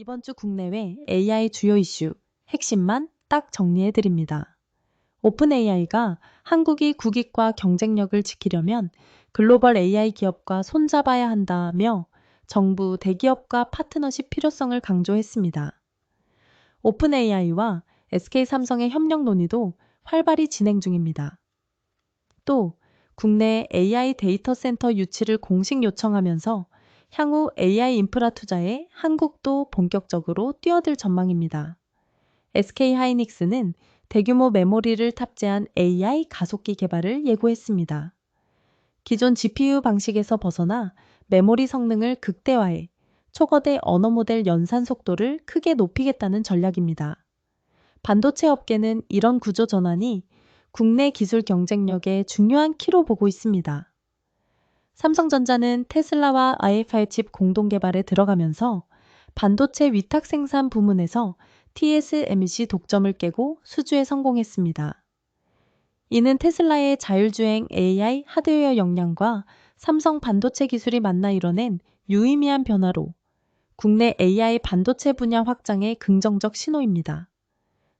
이번 주 국내외 AI 주요 이슈 핵심만 딱 정리해 드립니다. 오픈 AI가 한국이 국익과 경쟁력을 지키려면 글로벌 AI 기업과 손잡아야 한다며 정부 대기업과 파트너십 필요성을 강조했습니다. 오픈 AI와 SK 삼성의 협력 논의도 활발히 진행 중입니다. 또 국내 AI 데이터 센터 유치를 공식 요청하면서 향후 AI 인프라 투자에 한국도 본격적으로 뛰어들 전망입니다. SK 하이닉스는 대규모 메모리를 탑재한 AI 가속기 개발을 예고했습니다. 기존 GPU 방식에서 벗어나 메모리 성능을 극대화해 초거대 언어 모델 연산 속도를 크게 높이겠다는 전략입니다. 반도체 업계는 이런 구조 전환이 국내 기술 경쟁력에 중요한 키로 보고 있습니다. 삼성전자는 테슬라와 IFR 칩 공동 개발에 들어가면서 반도체 위탁 생산 부문에서 TSMC 독점을 깨고 수주에 성공했습니다. 이는 테슬라의 자율주행 AI 하드웨어 역량과 삼성 반도체 기술이 만나 이뤄낸 유의미한 변화로 국내 AI 반도체 분야 확장의 긍정적 신호입니다.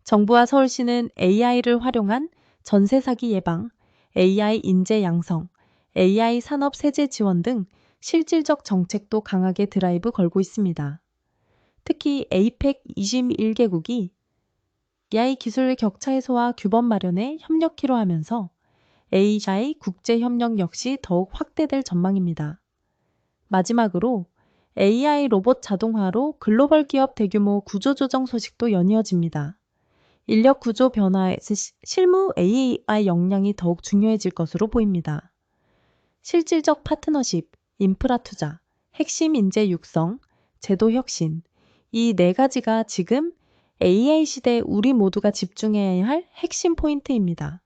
정부와 서울시는 AI를 활용한 전세 사기 예방, AI 인재 양성, AI 산업 세제 지원 등 실질적 정책도 강하게 드라이브 걸고 있습니다. 특히 APEC 21개국이 AI 기술 격차 해소와 규범 마련에 협력키로 하면서 AI 국제 협력 역시 더욱 확대될 전망입니다. 마지막으로 AI 로봇 자동화로 글로벌 기업 대규모 구조조정 소식도 연이어집니다. 인력 구조 변화에서 실무 AI 역량이 더욱 중요해질 것으로 보입니다. 실질적 파트너십, 인프라 투자, 핵심 인재 육성, 제도 혁신, 이 네 가지가 지금 AI 시대 우리 모두가 집중해야 할 핵심 포인트입니다.